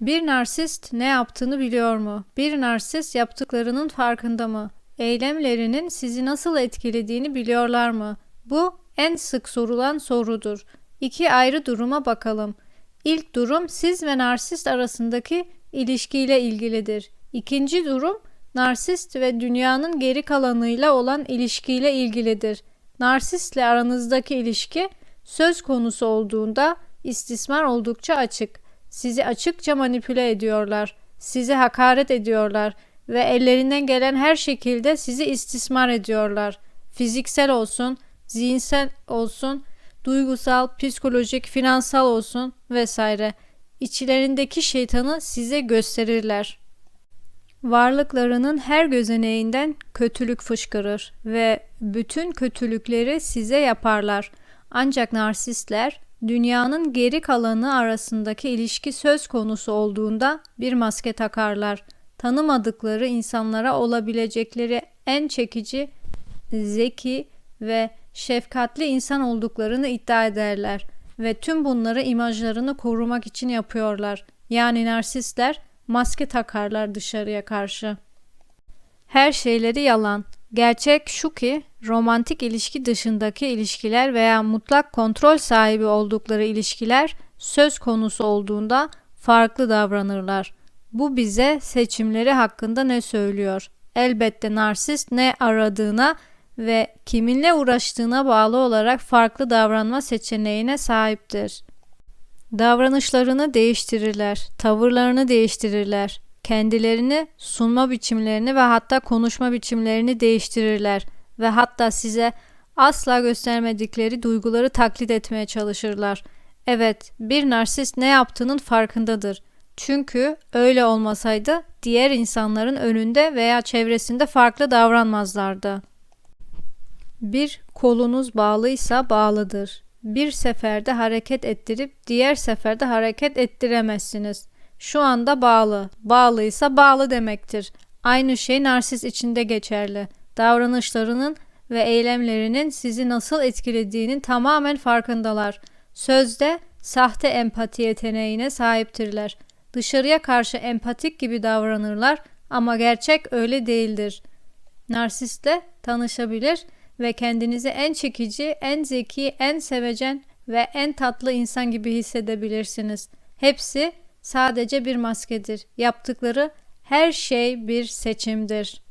Bir narsist ne yaptığını biliyor mu? Bir narsist yaptıklarının farkında mı? Eylemlerinin sizi nasıl etkilediğini biliyorlar mı? Bu en sık sorulan sorudur. İki ayrı duruma bakalım. İlk durum siz ve narsist arasındaki ilişkiyle ilgilidir. İkinci durum narsist ve dünyanın geri kalanıyla olan ilişkiyle ilgilidir. Narsistle aranızdaki ilişki söz konusu olduğunda istismar oldukça açık. Sizi açıkça manipüle ediyorlar. Sizi hakaret ediyorlar ve ellerinden gelen her şekilde sizi istismar ediyorlar. Fiziksel olsun, zihinsel olsun, duygusal, psikolojik, finansal olsun vesaire. İçlerindeki şeytanı size gösterirler. Varlıklarının her gözeneğinden kötülük fışkırır ve bütün kötülükleri size yaparlar. Ancak narsistler dünyanın geri kalanı arasındaki ilişki söz konusu olduğunda bir maske takarlar. Tanımadıkları insanlara olabilecekleri en çekici, zeki ve şefkatli insan olduklarını iddia ederler ve tüm bunları imajlarını korumak için yapıyorlar. Yani narsistler maske takarlar dışarıya karşı. Her şeyleri yalan. Gerçek şu ki romantik ilişki dışındaki ilişkiler veya mutlak kontrol sahibi oldukları ilişkiler söz konusu olduğunda farklı davranırlar. Bu bize seçimleri hakkında ne söylüyor? Elbette narsist ne aradığına ve kiminle uğraştığına bağlı olarak farklı davranma seçeneğine sahiptir. Davranışlarını değiştirirler, tavırlarını değiştirirler, kendilerini sunma biçimlerini ve hatta konuşma biçimlerini değiştirirler ve hatta size asla göstermedikleri duyguları taklit etmeye çalışırlar. Evet, bir narsist ne yaptığının farkındadır. Çünkü öyle olmasaydı diğer insanların önünde veya çevresinde farklı davranmazlardı. Bir kolunuz bağlıysa bağlıdır. Bir seferde hareket ettirip diğer seferde hareket ettiremezsiniz. Şu anda bağlı. Bağlıysa bağlı demektir. Aynı şey narsist içinde geçerli. Davranışlarının ve eylemlerinin sizi nasıl etkilediğinin tamamen farkındalar. Sözde sahte empati yeteneğine sahiptirler. Dışarıya karşı empatik gibi davranırlar ama gerçek öyle değildir. Narsistle tanışabilir ve kendinizi en çekici, en zeki, en sevecen ve en tatlı insan gibi hissedebilirsiniz. Hepsi sadece bir maskedir. Yaptıkları her şey bir seçimdir.